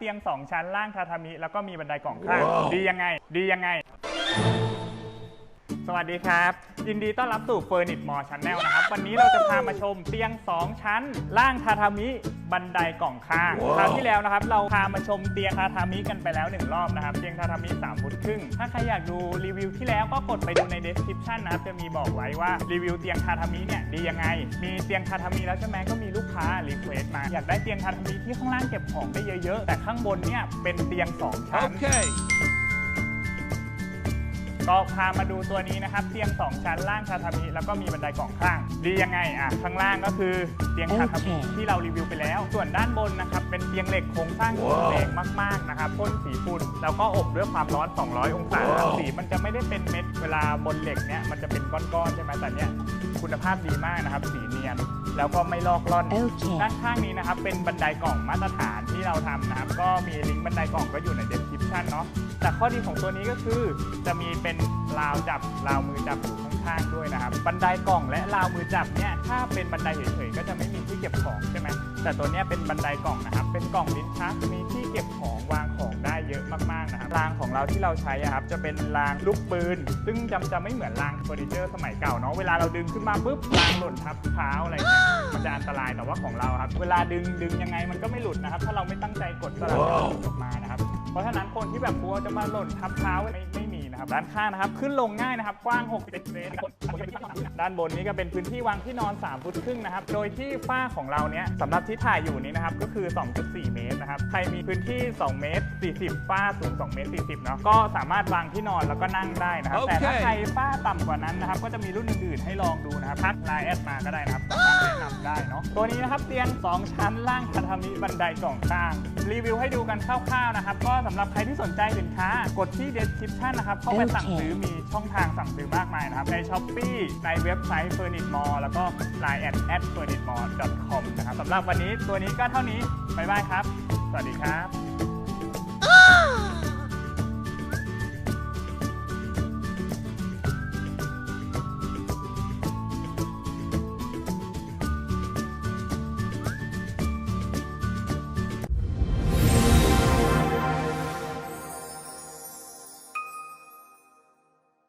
เตียง 2 ชั้นล่างทาทามิ แล้วก็มีบันไดกล่องข้าง ดียังไง ดียังไง สวัสดีครับ ยินดีต้อนรับสู่เฟอร์นิตมอชั้นแนลนะครับ วันนี้เราจะพามาชมเตียง 2 ชั้น ล่างทาทามิบันไดกล่องข้างคราวที่แล้วนะครับ เราพามาชมเตียงทาทามิกันไปแล้วหนึ่งรอบนะครับ เตียงทาทามิ3ฟุตครึ่ง ถ้าใครอยากดูรีวิวที่แล้วก็กดไปดูใน description นะครับ จะมีบอกไว้ว่ารีวิวเตียงทาทามิเนี่ยดียังไง มีเตียงทาทามิแล้วใช่ไหมก็มีลูกค้ารีเควสต์มาอยากได้เตียงทาทามิที่ข้างล่างเก็บของได้เยอะ ๆ แต่ข้างบนเนี่ยเป็นเตียงสองชั้น Okay. ก็พามาดูตัวนี้นะครับ เตียง 2 ชั้นล่างทาทามิแล้วก็มีบันไดกล่องข้าง ดียังไงอะข้างล่างก็คือเตียงทาทามิโอเคที่เรารีวิวไปแล้ว ส่วนด้านบนนะครับเป็นเตียงเหล็กโครงสร้างแข็งแรงมาก ๆ นะครับพ่นสีฝุ่นแล้วก็อบด้วยความร้อน 200 องศาว้าวสีมันจะไม่ได้เป็นเม็ดเวลาบนเหล็กเนี่ยมันจะเป็นก้อนๆใช่ไหมแต่เนี้ยคุณภาพดีมากนะครับสีเนียนแล้วก็ไม่ลอกล่อน โอเค ด้านข้างนี้นะครับเป็นบันไดกล่องมาตรฐานที่เราทำนะครับ ก็มีลิงก์บันไดกล่องก็อยู่ใน description เนาะแต่ข้อดีของตัวนี้ก็คือ จะมีเป็นราวจับราวมือจับอยู่ข้างๆด้วยนะครับ บันไดกล่องและราวมือจับเนี่ยถ้าเป็นบันไดเฉยๆก็จะไม่มีที่เก็บของใช่ไหมแต่ตัวเนี้ยเป็นบันไดกล่องนะครับ เป็นกล่องลิ้นชักมีที่เก็บของวางของได้ เยอะมากๆนะครับรางของเราที่เราใช้อะครับจะเป็นรางลูกปืน ซึ่งจำจะไม่เหมือนรางเฟอร์นิเจอร์สมัยเก่าเนาะเวลาเราดึงขึ้นมาปุ๊บรางหล่นทับเท้าอะไรเงี้ยมันจะอันตรายแต่ว่าของเราครับเวลาดึงดึงยังไงมันก็ไม่หลุดนะครับถ้าเราไม่ตั้งใจกดสลับจะหลุดออกมานะครับเพราะฉะนั้นคนที่แบบกลัวจะมาหล่นทับเท้าไม่ไม่มีนะครับด้านข้างนะครับขึ้นลงง่ายนะครับกว้าง6เซน ด้านบนนี้ก็เป็นพื้นที่วางที่นอน 3 ฟุตครึ่งนะครับ โดยที่ฝ้าของเราเนี้ยสำหรับที่ถ่ายอยู่นี้นะครับ ก็คือ 2.4 เมตรนะครับ ใครมีพื้นที่ 2 เมตร 40 ฝ้าสูง 2 เมตร 40 เนาะ ก็สามารถวางที่นอนแล้วก็นั่งได้นะครับ แต่ถ้าใครฝ้าต่ำกว่านั้นนะครับ ก็จะมีรุ่นอื่นๆให้ลองดูนะครับทักไลน์แอดมาก็ได้นะครับ นะนำได้เนาะตัวนี้นะครับเตียง 2 ชั้นล่างพันธมิบันไดกล่องข้าง รีวิวให้ดูกันคร่าวๆนะครับ ก็สำหรับใครที่สนใจสินค้ากดที่ description นะครับ เข้าไปโอเคสั่งซื้อมีช่องทางสั่งซื้อมากมายนะครับ ใน s h อ p e e ในเว็บไซต์ Furniture Mall แล้วก็ line at at furnituremall com นะครับสำหรับวันนี้ตัวนี้ก็เท่านี้บ๊ายบายครับ สวัสดีครับ